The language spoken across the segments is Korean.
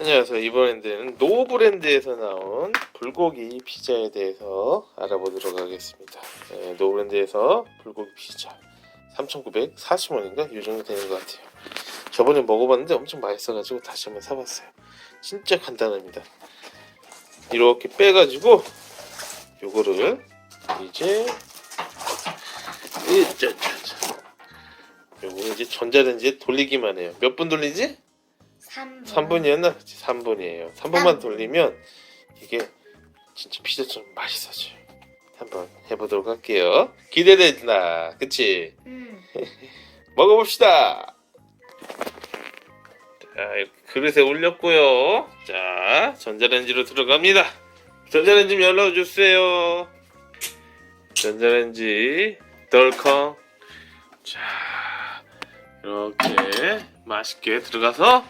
안녕하세요. 이번에는 노 브랜드에서 나온 불고기 피자에 대해서 알아보도록 하겠습니다. 네, 노 브랜드에서 불고기 피자 3,940원인가? 이 정도 되는 것 같아요. 저번에 먹어봤는데 엄청 맛있어가지고 다시 한번 사봤어요. 진짜 간단합니다. 이렇게 빼가지고 요거를 이제 요거 이제 전자레인지에 돌리기만 해요. 몇 분 돌리지? 3분. 3분이었나? 그치 3분이에요. 3분만 돌리면 이게 진짜 피자처럼 맛있어져요. 한번 해보도록 할게요. 기대된다. 그치? 음. 먹어봅시다. 자 이렇게 그릇에 올렸고요. 자 전자레인지로 들어갑니다. 전자레인지 좀 열어주세요. 전자레인지 덜컹. 자 이렇게 맛있게 들어가서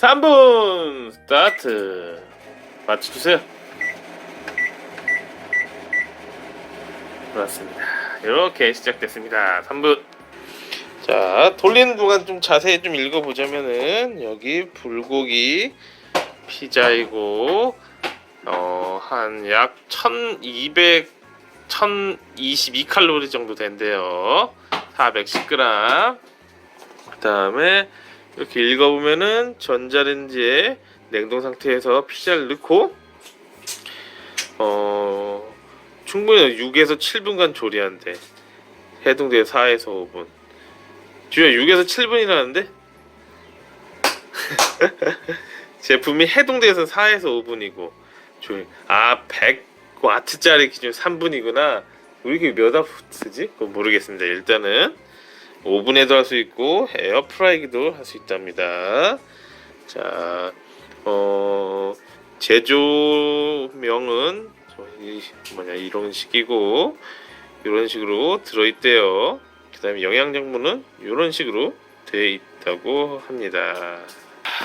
3분 스타트. 맞춰주세요. 그렇습니다. 이렇게 시작됐습니다. 3분. 자 돌리는 동안 좀 자세히 좀 읽어보자면은 여기 불고기 피자이고 어, 한 약 1200 1022칼로리 정도 된대요. 410g 그 다음에 이렇게 읽어보면은 전자레인지에 냉동 상태에서 피자를 넣고 어 충분히 6에서 7분간 조리한대. 해동대 4에서 5분. 주야 6에서 7분이라는데? 제품이 해동대에서 4에서 5분이고 조리. 아 100와트짜리 기준 3분이구나. 우리 이게 몇 와트지? 모르겠습니다. 일단은 오븐에도 할 수 있고 에어프라이기도 할 수 있답니다. 자, 어, 제조명은 뭐냐 이런 식이고 이런 식으로 들어있대요. 그다음에 영양정보는 이런 식으로 되어 있다고 합니다.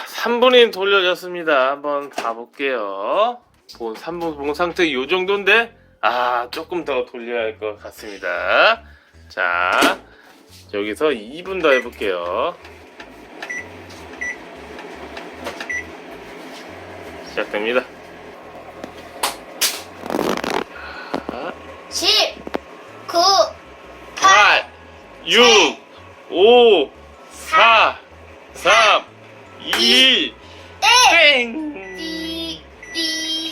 3분이 돌려졌습니다. 한번 봐볼게요. 본 3분 본 상태 이 정도인데 아 조금 더 돌려야 할 것 같습니다. 자. 여기서 2분 더 해볼게요. 시작됩니다. 10, 9, 8, 6, 5, 4, 3, 2, 땡!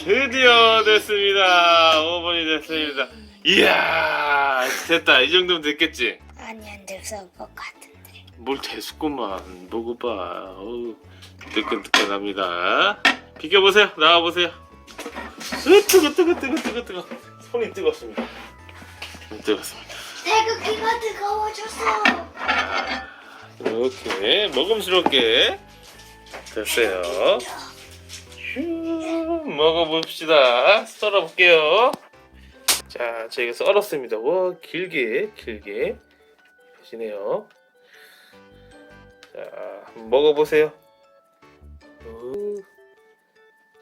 드디어 됐습니다. 5분이 됐습니다. 이야, 됐다. 이 정도면 됐겠지? 아니 안 돼서 것 같은데. 뭘 대수구만 먹어봐. 어우 뜨끈뜨끈합니다. 비켜보세요 나와보세요. 으 뜨거 뜨거 뜨거 뜨거 뜨거. 손이 뜨겁습니다. 손이 뜨겁습니다. 태극기가 뜨거워졌어. 이렇게 먹음스럽게 됐어요. 휴 먹어봅시다. 썰어볼게요. 자 저희가 썰었습니다. 와 길게 길게 보시네요. 자 먹어보세요. 오.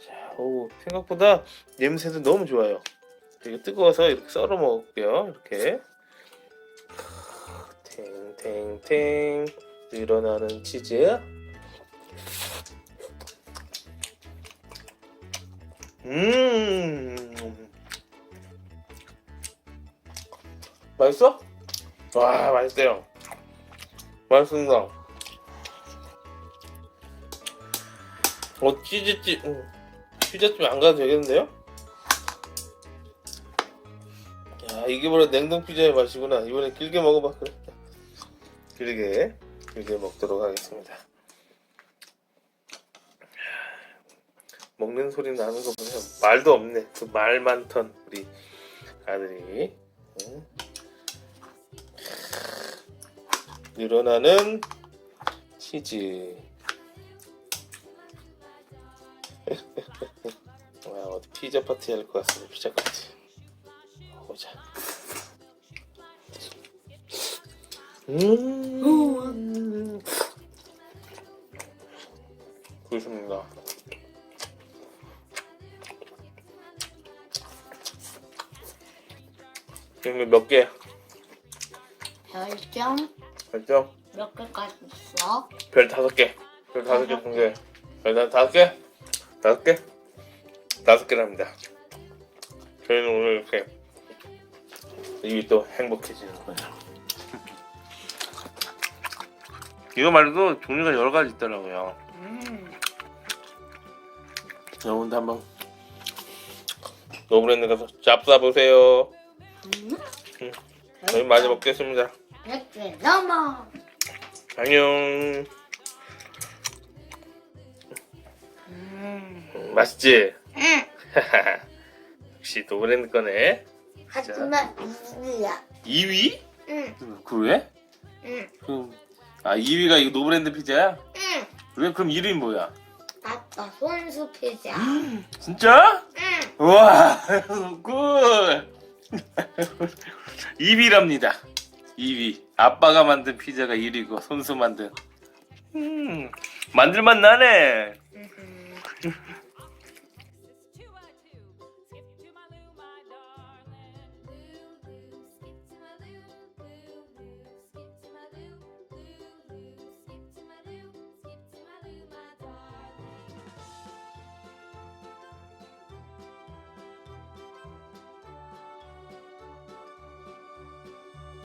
자, 오, 생각보다 냄새도 너무 좋아요. 되게 뜨거워서 이렇게 썰어 먹을게요 이렇게. 탱탱탱 늘어나는 치즈. 음. 맛있어? 와 맛있대요. 맛있습니다. 어 치즈집 음, 피자집 안 가도 되겠는데요? 야 이게 바로 냉동 피자의 맛이구나. 이번에 길게 그래. 길게 길게 먹도록 하겠습니다. 먹는 소리 나는 거 보면 말도 없네. 그 말 많던 우리 아들이. 응? 늘어나는 치즈. 와 어디 피자 파티 할 것 같습니다. 피자 파티. 보자. 음. 그렇습니다. 지금 몇 개? 별점 알죠? 몇 개까지 있어? 별 다섯 개. 별 다섯 개 중에 일단 다섯 개, 다섯 개, 다섯 개를 합니다. 저희는 오늘 이렇게 입이 또 행복해지는 거예요. 이거 말고도 종류가 여러 가지 있더라고요. 음. 여러분도 한번 노브랜드 가서 짭싸 보세요. 음. 저희 많이 먹겠습니다. 이렇게 넘어. 안녕. 음. 음, 맛있지? 응. 역시 노브랜드 거네. 하지만 이야. 2위? 응. 그래? 응. 그럼 아 2위가 이거 노브랜드 피자야? 응. 왜 그럼 1위 는 뭐야? 아빠 손수 피자. 진짜? 응. 우와 굿 2위랍니다 2위. 아빠가 만든 피자가 1위고 손수 만든. 음 만들만 나네. 음.